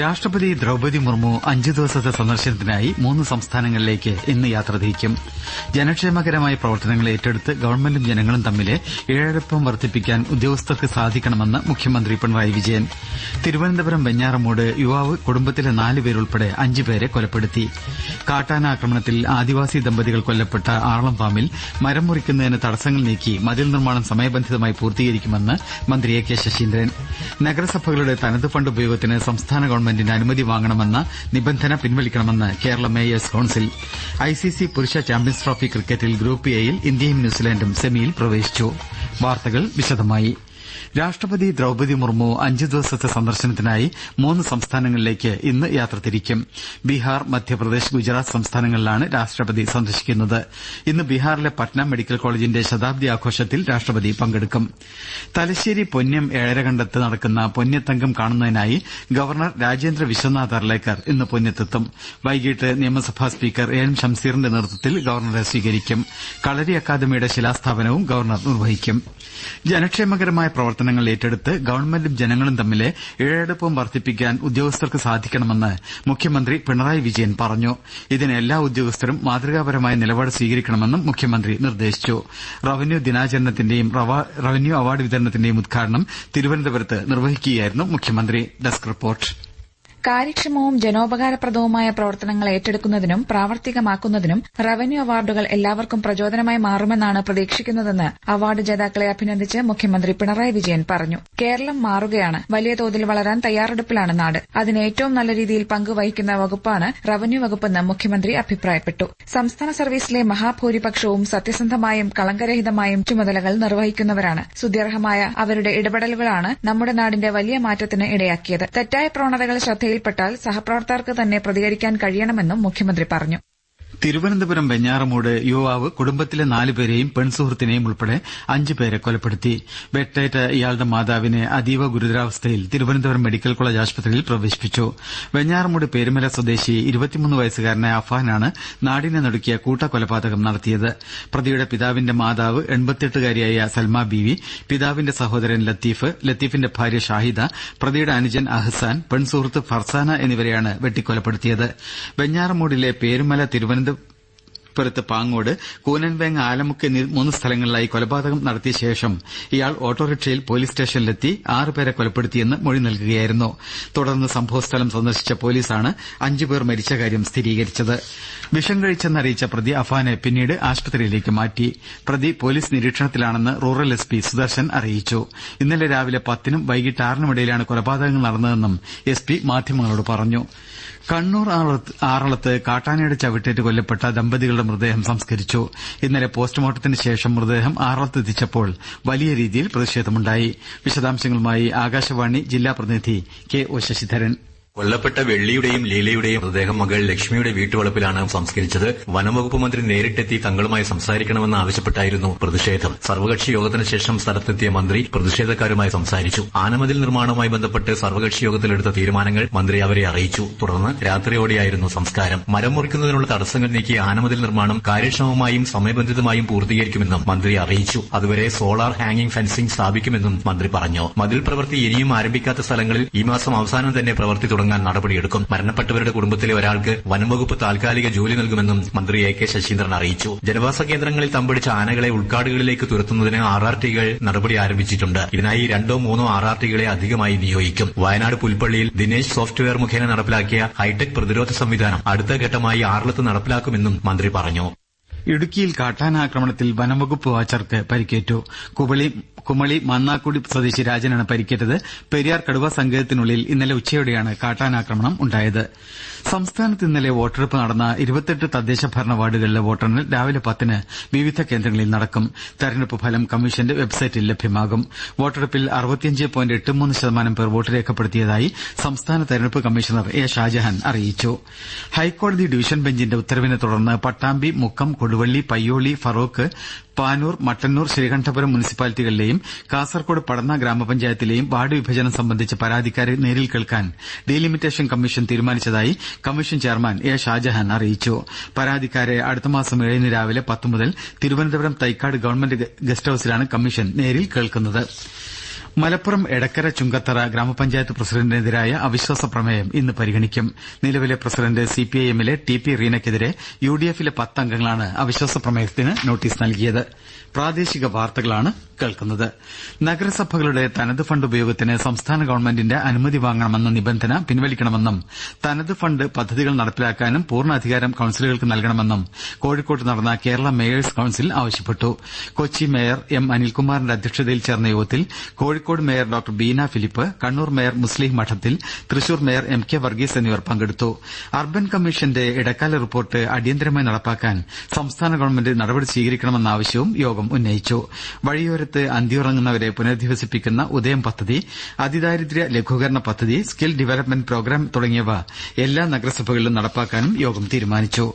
രാഷ്ട്രപതി ദ്രൌപതി മുർമു അഞ്ചു ദിവസത്തെ സന്ദർശനത്തിനായി മൂന്ന് സംസ്ഥാനങ്ങളിലേക്ക് ഇന്ന് യാത്ര തിരിക്കും. ജനക്ഷേമകരമായ പ്രവർത്തനങ്ങൾ ഏറ്റെടുത്ത് ഗവൺമെന്റും ജനങ്ങളും തമ്മിലെ ഇഴയടുപ്പം വർദ്ധിപ്പിക്കാൻ ഉദ്യോഗസ്ഥർക്ക് സാധിക്കണമെന്ന് മുഖ്യമന്ത്രി പിണറായി വിജയൻ. തിരുവനന്തപുരം വെഞ്ഞാറമൂട് യുവാവ് കുടുംബത്തിലെ നാലുപേരുൾപ്പെടെ അഞ്ചുപേരെ കൊലപ്പെടുത്തി. കാട്ടാന ആക്രമണത്തിൽ ആദിവാസി ദമ്പതികൾ കൊല്ലപ്പെട്ട ആറളം ഫാമിൽ മരം മുറിക്കുന്നതിന് തടസ്സങ്ങൾ നീക്കി മതിൽ നിർമ്മാണം സമയബന്ധിതമായി പൂർത്തീകരിക്കുമെന്ന് മന്ത്രി എ കെ ശശീന്ദ്രൻ. നഗരസഭകളുടെ തനത് ഫണ്ട് ഉപയോഗത്തിന് സംസ്ഥാന ഗവൺമെന്റിന്റെ അനുമതി വാങ്ങണമെന്ന നിബന്ധന പിൻവലിക്കണമെന്ന് കേരള മേയേഴ്സ് കൌൺസിൽ. ഐസിസി പുരുഷ ചാമ്പ്യൻസ് ട്രോഫി ക്രിക്കറ്റിൽ ഗ്രൂപ്പ് എയിൽ ഇന്ത്യയും ന്യൂസിലാന്റും സെമിയിൽ പ്രവേശിച്ചു. വാർത്തകൾ വിശദമായി. രാഷ്ട്രപതി ദ്രൌപതി മുർമു അഞ്ചു ദിവസത്തെ സന്ദർശനത്തിനായി മൂന്ന് സംസ്ഥാനങ്ങളിലേക്ക് ഇന്ന് യാത്ര തിരിക്കും. ബീഹാർ മധ്യപ്രദേശ് ഗുജറാത്ത് സംസ്ഥാനങ്ങളിലാണ് രാഷ്ട്രപതി സന്ദർശിക്കുന്നത്. ഇന്ന് ബീഹാറിലെ പട്ന മെഡിക്കൽ കോളേജിന്റെ ശതാബ്ദി ആഘോഷത്തിൽ രാഷ്ട്രപതി പങ്കെടുക്കും. തലശ്ശേരി പൊന്നം ഏഴരകണ്ടത്ത് നടക്കുന്ന പൊന്യത്തങ്കം കാണുന്നതിനായി ഗവർണർ രാജേന്ദ്ര വിശ്വനാഥ് അർലേക്കർ ഇന്ന് പൊന്നത്തെത്തും വൈകിട്ട് നിയമസഭാ സ്പീക്കർ എ ഷംസീറിന്റെ നേതൃത്വത്തിൽ ഗവർണറെ സ്വീകരിക്കും. കളരി അക്കാദമിയുടെ ശിലാസ്ഥാപനവും ഗവർണർ നിർവഹിക്കും. ജനക്ഷേമകരമായ പ്രവർത്തനങ്ങൾ ഏറ്റെടുത്ത് ഗവൺമെന്റും ജനങ്ങളും തമ്മിലെ ഇഴയടുപ്പം വർദ്ധിപ്പിക്കാൻ ഉദ്യോഗസ്ഥർക്ക് സാധിക്കണമെന്ന് മുഖ്യമന്ത്രി പിണറായി വിജയൻ പറഞ്ഞു. ഇതിന് എല്ലാ ഉദ്യോഗസ്ഥരും മാതൃകാപരമായ നിലപാട് സ്വീകരിക്കണമെന്നും മുഖ്യമന്ത്രി നിർദ്ദേശിച്ചു. റവന്യൂ ദിനാചരണത്തിന്റെയും റവന്യൂ അവാർഡ് വിതരണത്തിന്റെയും ഉദ്ഘാടനം തിരുവനന്തപുരത്ത് നിർവഹിക്കുകയായിരുന്നു മുഖ്യമന്ത്രി. Desk report. കാര്യക്ഷമവും ജനോപകാരപ്രദവുമായ പ്രവർത്തനങ്ങൾ ഏറ്റെടുക്കുന്നതിനും പ്രാവർത്തികമാക്കുന്നതിനും റവന്യൂ അവാർഡുകൾ എല്ലാവർക്കും പ്രചോദനമായി മാറുമെന്നാണ് പ്രതീക്ഷിക്കുന്നതെന്ന് അവാർഡ് ജേതാക്കളെ അഭിനന്ദിച്ച് മുഖ്യമന്ത്രി പിണറായി വിജയൻ പറഞ്ഞു. കേരളം മാറുകയാണ്. വലിയ തോതിൽ വളരാൻ തയ്യാറെടുപ്പിലാണ് നാട്. അതിന് ഏറ്റവും നല്ല രീതിയിൽ പങ്കുവഹിക്കുന്ന വകുപ്പാണ് റവന്യൂ വകുപ്പെന്ന് മുഖ്യമന്ത്രി അഭിപ്രായപ്പെട്ടു. സംസ്ഥാന സർവീസിലെ മഹാഭൂരിപക്ഷവും സത്യസന്ധമായും കളങ്കരഹിതമായും ചുമതലകൾ നിർവഹിക്കുന്നവരാണ്. സുദീർഘമായ അവരുടെ ഇടപെടലുകളാണ് നമ്മുടെ നാടിന്റെ വലിയ മാറ്റത്തിന് ഇടയാക്കിയത്. തെറ്റായ പ്രവണതകൾ ശ്രദ്ധയിൽപ്പെട്ടാൽ സഹപ്രവർത്തകർക്ക് തന്നെ പ്രതികരിക്കാൻ കഴിയണമെന്നും മുഖ്യമന്ത്രി പറഞ്ഞു തിരുവനന്തപുരം വെഞ്ഞാറമൂട് യുവാവ് കുടുംബത്തിലെ നാലുപേരെയും പെൺസുഹൃത്തിനെയും ഉൾപ്പെടെ അഞ്ചുപേരെ കൊലപ്പെടുത്തി. വെട്ടേറ്റ ഇയാളുടെ മാതാവിനെ അതീവ ഗുരുതരാവസ്ഥയിൽ തിരുവനന്തപുരം മെഡിക്കൽ കോളേജ് ആശുപത്രിയിൽ പ്രവേശിപ്പിച്ചു. വെഞ്ഞാറമൂട് പേരുമല സ്വദേശി ഇരുപത്തിമൂന്ന് വയസ്സുകാരനായ അഫാനാണ് നാടിനെ നടുക്കിയ കൂട്ടക്കൊലപാതകം നടത്തിയത്. പ്രതിയുടെ പിതാവിന്റെ മാതാവ് എൺപത്തിയെട്ടുകാരിയായ സൽമ ബീവി പിതാവിന്റെ സഹോദരൻ ലത്തീഫ് ലത്തീഫിന്റെ ഭാര്യ ഷാഹിദ പ്രതിയുടെ അനുജൻ അഹ്സാൻ പെൺസുഹൃത്ത് ഫർസാന എന്നിവരെയാണ് വെട്ടിക്കൊലപ്പെടുത്തിയത്. വെഞ്ഞാറമൂടിലെ പേരുമല തിരുവനന്തപുരം പുരത്ത് പാങ്ങോട് കൂനൻവേങ്ങ ആലമുക്ക് എന്നീ മൂന്ന് സ്ഥലങ്ങളിലായി കൊലപാതകം നടത്തിയ ശേഷം ഇയാൾ ഓട്ടോറിക്ഷയിൽ പോലീസ് സ്റ്റേഷനിലെത്തി ആറുപേരെ കൊലപ്പെടുത്തിയെന്ന് മൊഴി നൽകുകയായിരുന്നു. തുടർന്ന് സംഭവസ്ഥലം സന്ദർശിച്ച പോലീസാണ് അഞ്ചുപേർ മരിച്ച കാര്യം സ്ഥിരീകരിച്ചത്. വിഷം കഴിച്ചെന്നറിയിച്ച പ്രതി അഫാനെ പിന്നീട് ആശുപത്രിയിലേക്ക് മാറ്റി. പ്രതി പോലീസ് നിരീക്ഷണത്തിലാണെന്ന് റൂറൽ എസ് പി സുദർശൻ അറിയിച്ചു. ഇന്നലെ രാവിലെ പത്തിനും വൈകിട്ട് ആറിനുമിടയിലാണ് കൊലപാതകങ്ങൾ നടന്നതെന്നും എസ് പി മാധ്യമങ്ങളോട് പറഞ്ഞു. കണ്ണൂർ ആറളത്ത് കാട്ടാനയുടെ ചവിട്ടേറ്റ് കൊല്ലപ്പെട്ട ദമ്പതികളുടെ മൃതദേഹം സംസ്കരിച്ചു. ഇന്നലെ പോസ്റ്റ്മോർട്ടത്തിന് ശേഷം മൃതദേഹം ആറളത്തെത്തിച്ചപ്പോൾ വലിയ രീതിയിൽ പ്രതിഷേധമുണ്ടായി. വിശദാംശങ്ങളുമായി ആകാശവാണി ജില്ലാ പ്രതിനിധി കെ ഒ ശശിധരൻ. കൊല്ലപ്പെട്ട വെള്ളിയുടെയും ലീലയുടെയും മൃതദേഹം മകൾ ലക്ഷ്മിയുടെ വീട്ടുവളപ്പിലാണ് സംസ്കരിച്ചത്. വനംവകുപ്പ് മന്ത്രി നേരിട്ടെത്തി തങ്ങളുമായി സംസാരിക്കണമെന്ന് ആവശ്യപ്പെട്ടായിരുന്നു പ്രതിഷേധം. സർവകക്ഷി യോഗത്തിന് ശേഷം സ്ഥലത്തെത്തിയ മന്ത്രി പ്രതിഷേധക്കാരുമായി സംസാരിച്ചു. ആനമതിൽ നിർമ്മാണവുമായി ബന്ധപ്പെട്ട് സർവകക്ഷി യോഗത്തിലെടുത്ത തീരുമാനങ്ങൾ മന്ത്രി അവരെ അറിയിച്ചു. തുടർന്ന് രാത്രിയോടെയായിരുന്നു സംസ്കാരം. മരം മുറിക്കുന്നതിനുള്ള തടസ്സങ്ങൾ നീക്കി ആനമതിൽ നിർമ്മാണം കാര്യക്ഷമമായും സമയബന്ധിതമായും പൂർത്തീകരിക്കുമെന്നും മന്ത്രി അറിയിച്ചു. അതുവരെ സോളാർ ഹാങ്ങിംഗ് ഫെൻസിംഗ് സ്ഥാപിക്കുമെന്നും മന്ത്രി പറഞ്ഞു. മതിൽ പ്രവൃത്തി ഇനിയും ആരംഭിക്കാത്ത സ്ഥലങ്ങളിൽ ഈ മാസം അവസാനം തന്നെ പ്രവൃത്തി തുടങ്ങാൻ നടപടിയെടുക്കും. മരണപ്പെട്ടവരുടെ കുടുംബത്തിലെ ഒരാൾക്ക് വനംവകുപ്പ് താൽക്കാലിക ജോലി നൽകുമെന്നും മന്ത്രി എ കെ ശശീന്ദ്രൻ അറിയിച്ചു. ജനവാസ കേന്ദ്രങ്ങളിൽ തമ്പടിച്ച ആനകളെ ഉൾക്കാടുകളിലേക്ക് തുരത്തുന്നതിന് ആർ ആർ ടികൾ നടപടി ആരംഭിച്ചിട്ടുണ്ട്. ഇതിനായി രണ്ടോ മൂന്നോ ആർ ആർ ടികളെ അധികമായി നിയോഗിക്കും. വയനാട് പുൽപ്പള്ളിയിൽ ദിനേശ് സോഫ്റ്റ്വെയർ മുഖേന നടപ്പിലാക്കിയ ഹൈടെക് പ്രതിരോധ സംവിധാനം അടുത്ത ഘട്ടമായി ആറിലത്ത് നടപ്പിലാക്കുമെന്നും മന്ത്രി പറഞ്ഞു. ഇടുക്കിയിൽ കാട്ടാനാക്രമണത്തിൽ വനംവകുപ്പ് വാച്ചർക്ക് പരിക്കേറ്റു. കുമളി മന്നാക്കുടി സ്വദേശി രാജനാണ് പരിക്കേറ്റത്. പെരിയാർ കടുവ സങ്കേതത്തിനുള്ളിൽ ഇന്നലെ ഉച്ചയോടെയാണ് കാട്ടാനാക്രമണം ഉണ്ടായത്. സംസ്ഥാനത്ത് ഇന്നലെ വോട്ടെടുപ്പ് നടന്ന ഇരുപത്തെട്ട് തദ്ദേശ ഭരണ വാർഡുകളിലെ വോട്ടെണ്ണൽ രാവിലെ പത്തിന് വിവിധ കേന്ദ്രങ്ങളിൽ നടക്കും. തെരഞ്ഞെടുപ്പ് ഫലം കമ്മീഷന്റെ വെബ്സൈറ്റിൽ ലഭ്യമാകും. വോട്ടെടുപ്പിൽ ശതമാനം പേർ വോട്ട് രേഖപ്പെടുത്തിയതായി സംസ്ഥാന തെരഞ്ഞെടുപ്പ് കമ്മീഷണർ എ ഷാജഹാൻ അറിയിച്ചു. ഹൈക്കോടതി ഡിവിഷൻ ബെഞ്ചിന്റെ ഉത്തരവിനെ തുടർന്ന് പട്ടാമ്പി മുക്കം കൊടുവള്ളി പയ്യോളി ഫറോക്ക് പാനൂർ മട്ടന്നൂർ ശ്രീകണ്ഠപുരം മുനിസിപ്പാലിറ്റികളിലെയും കാസർകോട് പടന്ന ഗ്രാമപഞ്ചായത്തിലെയും വാർഡ് വിഭജനം സംബന്ധിച്ച പരാതിക്കാരെ നേരിൽ കേൾക്കാൻ ഡീലിമിറ്റേഷൻ കമ്മീഷൻ തീരുമാനിച്ചതായി കമ്മീഷൻ ചെയർമാൻ എ ഷാജഹാൻ അറിയിച്ചു. പരാതിക്കാരെ അടുത്തമാസം ഏഴിന് രാവിലെ പത്ത് മുതൽ തിരുവനന്തപുരം തൈക്കാട് ഗവൺമെന്റ് ഗസ്റ്റ് ഹൌസിലാണ് കമ്മീഷൻ നേരിൽ കേൾക്കുന്നത്. മലപ്പുറം എടക്കര ചുങ്കത്തറ ഗ്രാമപഞ്ചായത്ത് പ്രസിഡന്റിനെതിരായ അവിശ്വാസ പ്രമേയം ഇന്ന് പരിഗണിക്കും. നിലവിലെ പ്രസിഡന്റ് സിപിഐഎമ്മിലെ ടി പി റീനയ്ക്കെതിരെ യു യുഡിഎഫിലെ പത്ത് അംഗങ്ങളാണ് അവിശ്വാസ പ്രമേയത്തിന് നോട്ടീസ് നൽകിയത്. നഗരസഭകളുടെ തനത് ഫണ്ട് ഉപയോഗത്തിന് സംസ്ഥാന ഗവൺമെന്റിന്റെ അനുമതി വാങ്ങണമെന്ന നിബന്ധന പിൻവലിക്കണമെന്നും തനത് ഫണ്ട് പദ്ധതികൾ നടപ്പിലാക്കാനും പൂർണ അധികാരം കൌൺസിലുകൾക്ക് നൽകണമെന്നും കോഴിക്കോട്ട് നടന്ന കേരള മേയേഴ്സ് കൌൺസിൽ ആവശ്യപ്പെട്ടു. കൊച്ചി മേയർ എം അനിൽകുമാറിന്റെ അധ്യക്ഷതയിൽ ചേർന്ന യോഗത്തിൽ Kozhikode mayor doctor Beena Philip Kannur mayor Muslim Madathil Thrissur mayor M K Varghese എന്നിവർ പങ്കെടുത്തു. അർബൻ കമ്മീഷന്റെ ഇടക്കാല റിപ്പോർട്ട് അടിയന്തരമായി നടപ്പാക്കാൻ സംസ്ഥാന ഗവൺമെന്റ് നടപടി സ്വീകരിക്കണമെന്ന ആവശ്യവും യോഗം ഉന്നയിച്ചു. വഴിയോരത്ത് അന്തിയുറങ്ങുന്നവരെ പുനരധിവസിപ്പിക്കുന്ന ഉദയം പദ്ധതി അതിദാരിദ്ര്യ ലഘൂകരണ പദ്ധതി സ്കിൽ ഡെവലപ്മെന്റ് പ്രോഗ്രാം തുടങ്ങിയവ എല്ലാ നഗരസഭകളിലും നടപ്പാക്കാനും യോഗം തീരുമാനിച്ചു.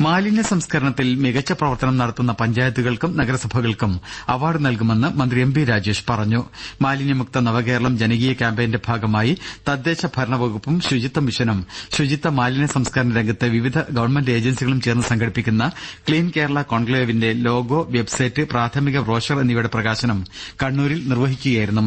മാലിന്യ സംസ്കരണത്തിൽ മികച്ച പ്രവർത്തനം നടത്തുന്ന പഞ്ചായത്തുകൾക്കും നഗരസഭകൾക്കും അവാർഡ് നൽകുമെന്ന് മന്ത്രി എം ബി രാജേഷ് പറഞ്ഞു. മാലിന്യമുക്ത നവകേരളം ജനകീയ ക്യാമ്പയിന്റെ ഭാഗമായി തദ്ദേശ ഭരണവകുപ്പും ശുചിത്വ മിഷനും. ശുചിത്വ മാലിന്യ സംസ്കരണ രംഗത്തെ വിവിധ ഗവൺമെന്റ് ഏജൻസികളും ചേർന്ന് സംഘടിപ്പിക്കുന്ന ക്ലീൻ കേരള കോൺക്ലേവിന്റെ ലോഗോ വെബ്സൈറ്റ് പ്രാഥമിക ബ്രോഷർ എന്നിവയുടെ പ്രകാശനം കണ്ണൂരിൽ നിർവഹിക്കുകയായിരുന്നു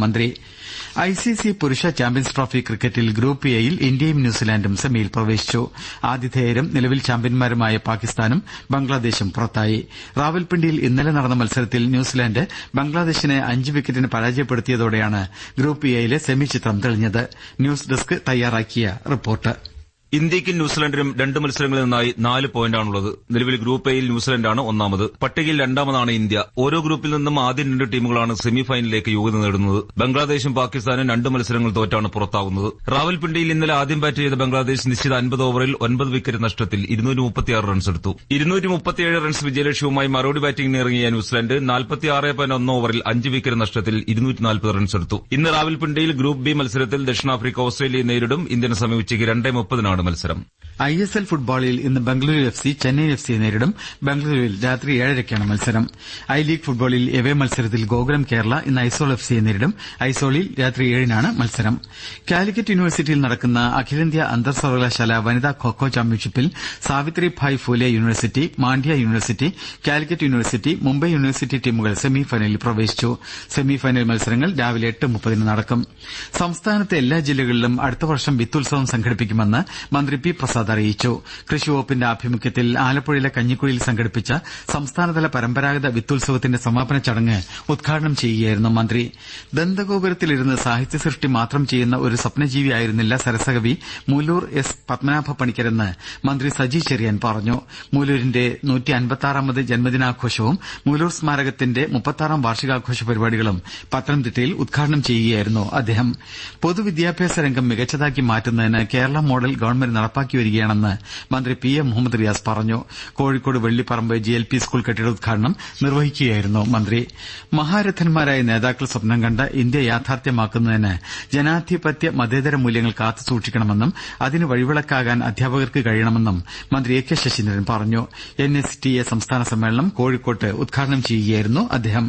മന്ത്രി സി പുരുഷ ചാമ്പ്യൻസ് ട്രോഫി ക്രിക്കറ്റിൽ ഗ്രൂപ്പ് എയിൽ ഇന്ത്യയും ന്യൂസിലാന്റും സെമിയിൽ പ്രവേശിച്ചു. ആതിഥേയരും നിലവിൽ ചാമ്പ്യന്മാരുമായ പാകിസ്ഥാനും ബംഗ്ലാദേശും പുറത്തായി. റാവൽപിണ്ടിയിൽ ഇന്നലെ നടന്ന മത്സരത്തിൽ ന്യൂസിലാന്റ് ബംഗ്ലാദേശിനെ അഞ്ച് വിക്കറ്റിന് പരാജയപ്പെടുത്തിയതോടെയാണ് ഗ്രൂപ്പ് എയിലെ സെമി ചിത്രം തെളിഞ്ഞത്. ന്യൂസ് ഡെസ്ക് തയ്യാറാക്കിയ റിപ്പോർട്ട്. ഇന്ത്യയ്ക്കും ന്യൂസിലൻഡിനും രണ്ട് മത്സരങ്ങളിൽ നിന്നായി നാല് പോയിന്റാണുള്ളത്. നിലവിൽ ഗ്രൂപ്പ് എയിൽ ന്യൂസിലൻഡാണ് ഒന്നാമത്. പട്ടികയിൽ രണ്ടാമതാണ് ഇന്ത്യ. ഓരോ ഗ്രൂപ്പിൽ നിന്നും ആദ്യം രണ്ട് ടീമുകളാണ് സെമിഫൈനലിലേക്ക് യോഗ്യത നേടുന്നത്. ബംഗ്ലാദേശും പാകിസ്ഥാനും രണ്ട് മത്സരങ്ങൾ തോറ്റാണ് പുറത്താകുന്നത്. റാവൽപിണ്ടിയിൽ ഇന്നലെ ആദ്യം ബാറ്റ് ചെയ്ത ബംഗ്ലാദേശ് നിശ്ചിത അൻപത് ഓവറിൽ ഒൻപത് വിക്കറ്റ് നഷ്ടത്തിൽ ഇരുന്നൂറ്റി റൺസ് എടുത്തു. ഇരുന്നൂറ്റി റൺസ് വിജയലക്ഷ്യവുമായി മറുപടി ബാറ്റിംഗിന് ഇറങ്ങിയ ന്യൂസിലൻഡ് ഒന്ന് ഓവറിൽ അഞ്ച് വിക്കറ്റ് നഷ്ടത്തിൽ ഇരുന്നൂറ്റി റൺസ് എടുത്തു. ഇന്ന് റാവൽപിണ്ടിയിൽ ഗ്രൂപ്പ് ബി മത്സരത്തിൽ ദക്ഷിണാഫ്രിക്ക ഓസ്ട്രേലിയയെ നേരിടും. ഇന്ത്യൻ സമയം ഉച്ചയ്ക്ക് രണ്ടേ മുപ്പതിനാണ്. മത്സരം ഐ എസ് എൽ ഫുട്ബോളിൽ ഇന്ന് Bengaluru F C Chennai F സിയെ നേരിടും. ബംഗളൂരുവിൽ രാത്രി ഏഴരയ്ക്കാണ് മത്സരം. ഐ ലീഗ് ഫുട്ബോളിൽ എവേ മത്സരത്തിൽ ഗോകുലം കേരള ഇന്ന് ഐസോൾ എഫ് സിയെ നേരിടും. ഐസോളിൽ രാത്രി ഏഴിനാണ് മത്സരം. കാലിക്കറ്റ് യൂണിവേഴ്സിറ്റിയിൽ നടക്കുന്ന അഖിലേന്ത്യാ അന്തർ സർവകലാശാല വനിതാ ഖോഖോ ചാമ്പ്യൻഷിപ്പിൽ Savitri Savitribai Phule university Mandya university Calicut university Mumbai university ടീമുകൾ സെമിഫൈനലിൽ പ്രവേശിച്ചു. സെമിഫൈനൽ മത്സരങ്ങൾ രാവിലെ എട്ട് മുപ്പതിന് നടക്കും. സംസ്ഥാനത്തെ എല്ലാ ജില്ലകളിലും അടുത്ത വർഷം വിത്തുത്സവം സംഘടിപ്പിക്കുമെന്ന് മന്ത്രി പി പ്രസാദ് അറിയിച്ചു. കൃഷി വകുപ്പിന്റെ ആഭിമുഖ്യത്തിൽ ആലപ്പുഴയിലെ കഞ്ഞിക്കുഴിയിൽ സംഘടിപ്പിച്ച സംസ്ഥാനതല പരമ്പരാഗത വിത്തുത്സവത്തിന്റെ സമാപന ചടങ്ങ് ഉദ്ഘാടനം ചെയ്യുകയായിരുന്നു മന്ത്രി. ദന്തഗോപുരത്തിലിരുന്ന് സാഹിത്യ സൃഷ്ടി മാത്രം ചെയ്യുന്ന ഒരു സ്വപ്നജീവിയായിരുന്നില്ല സരസകവി മൂലൂർ എസ് പത്മനാഭ പണിക്കരെന്ന് മന്ത്രി സജി ചെറിയാൻ പറഞ്ഞു. മൂലൂരിന്റെ ജന്മദിനാഘോഷവും മൂലൂർ സ്മാരകത്തിന്റെ മുപ്പത്താറാം വാർഷികാഘോഷ പരിപാടികളും പത്തനംതിട്ടയിൽ ഉദ്ഘാടനം ചെയ്യുകയായിരുന്നു അദ്ദേഹം. പൊതുവിദ്യാഭ്യാസ രംഗം മികച്ചതാക്കി മാറ്റുന്നതിന് കേരള മോഡൽ ഗവൺമെന്റ് നടപ്പാക്കി വരികയാണെന്ന് മന്ത്രി പി എ മുഹമ്മദ് റിയാസ് പറഞ്ഞു. Kozhikode Vellipparamba G L P school കെട്ടിട ഉദ്ഘാടനം നിർവഹിക്കുകയായിരുന്നു മന്ത്രി. മഹാരഥന്മാരായ നേതാക്കൾ സ്വപ്നം കണ്ട ഇന്ത്യ യാഥാർത്ഥ്യമാക്കുന്നതിന് ജനാധിപത്യ മതേതര മൂല്യങ്ങൾ കാത്തുസൂക്ഷിക്കണമെന്നും അതിന് വഴിവിളക്കാകാൻ അധ്യാപകർക്ക് കഴിയണമെന്നും മന്ത്രി എ കെ ശശീന്ദ്രൻ പറഞ്ഞു. എൻ എസ് ടി എ സംസ്ഥാന സമ്മേളനം കോഴിക്കോട്ട് ഉദ്ഘാടനം ചെയ്യുകയായിരുന്നു അദ്ദേഹം.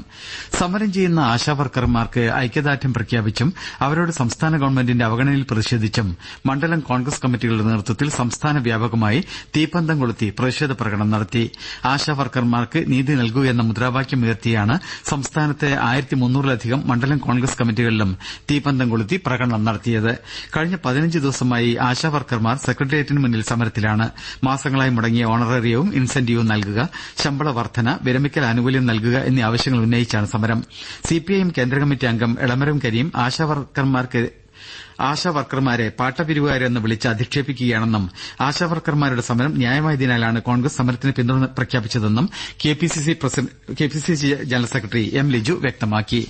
സമരം ചെയ്യുന്ന ആശാവർക്കർമാർക്ക് ഐക്യദാർഢ്യം പ്രഖ്യാപിച്ചും അവരോട് സംസ്ഥാന ഗവൺമെന്റിന്റെ അവഗണനയിൽ പ്രതിഷേധിച്ചും മണ്ഡലം കോൺഗ്രസ് കമ്മിറ്റികളുടെ നേതൃത്വത്തിൽ സംസ്ഥാന വ്യാപകമായി തീപ്പന്തം കൊളുത്തി പ്രതിഷേധ പ്രകടനം നടത്തി. ആശാവർക്കർമാർക്ക് നീതി നൽകുകയെന്ന മുദ്രാവാക്യം ഉയർത്തിയാണ് സംസ്ഥാനത്തെ ആയിരത്തി മുന്നൂറിലധികം മണ്ഡലം കോൺഗ്രസ് കമ്മിറ്റികളിലും തീപ്പന്തം കൊളുത്തി പ്രകടനം നടത്തിയത്. കഴിഞ്ഞ പതിനഞ്ച് ദിവസമായി ആശാവർക്കർമാർ സെക്രട്ടേറിയറ്റിന് മുന്നിൽ സമരത്തിലാണ്. മാസങ്ങളായി മുടങ്ങിയ ഓണറേറിയവും ഇൻസെന്റീവും നൽകുക ശമ്പള വർധന വിരമിക്കൽ ആനുകൂല്യം നൽകുക എന്നീ ആവശ്യങ്ങൾ ഉന്നയിച്ചാണ് സമരം. സിപിഐഎം കേന്ദ്ര കമ്മിറ്റി അംഗം എളമരം കരീം ആശാവർക്കർമാർക്ക് ആശാവർക്കർമാരെ പാട്ടപിരിവുകാരെന്ന് വിളിച്ച് അധിക്ഷേപിക്കുകയാണെന്നും ആശാവർക്കർമാരുടെ സമരം ന്യായമായതിനാലാണ് കോൺഗ്രസ് സമരത്തിന് പിന്തുണ പ്രഖ്യാപിച്ചതെന്നും K P C C general secretary M Liju വ്യക്തമാക്കി.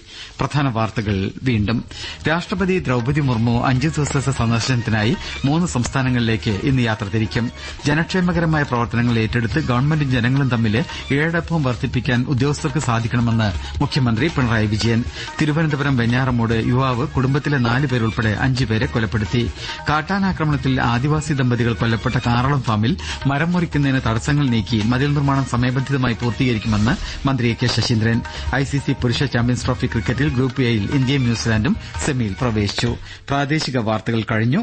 രാഷ്ട്രപതി ദ്രൌപതി മുർമു അഞ്ചു ദിവസത്തെ സന്ദർശനത്തിനായി മൂന്ന് സംസ്ഥാനങ്ങളിലേക്ക് ഇന്ന് യാത്ര തിരിക്കും. ജനക്ഷേമകരമായ പ്രവർത്തനങ്ങൾ ഏറ്റെടുത്ത് ഗവൺമെന്റും ജനങ്ങളും തമ്മിൽ ഏഴടപ്പവും വർദ്ധിപ്പിക്കാൻ ഉദ്യോഗസ്ഥർക്ക് സാധിക്കണമെന്ന് മുഖ്യമന്ത്രി പിണറായി വിജയൻ. തിരുവനന്തപുരം വെഞ്ഞാറമൂട് യുവാവ് കുടുംബത്തിലെ നാലുപേരുൾപ്പെടെ അഞ്ച് അഞ്ചുപേരെ കൊലപ്പെടുത്തി. കാട്ടാനാക്രമണത്തിൽ ആദിവാസി ദമ്പതികൾ കൊല്ലപ്പെട്ട കാറളം ഫാമിൽ മരം മുറിക്കുന്നതിന് തടസ്സങ്ങൾ നീക്കി മതിൽ നിർമ്മാണം സമയബന്ധിതമായി പൂർത്തീകരിക്കുമെന്ന് മന്ത്രി എ കെ ശശീന്ദ്രൻ. ഐസിസി പുരുഷ ചാമ്പ്യൻസ് ട്രോഫി ക്രിക്കറ്റിൽ ഗ്രൂപ്പ് എയിൽ ഇന്ത്യയും ന്യൂസിലാന്റും സെമിയിൽ പ്രവേശിച്ചു. പ്രാദേശിക വാർത്തകൾ കഴിഞ്ഞു.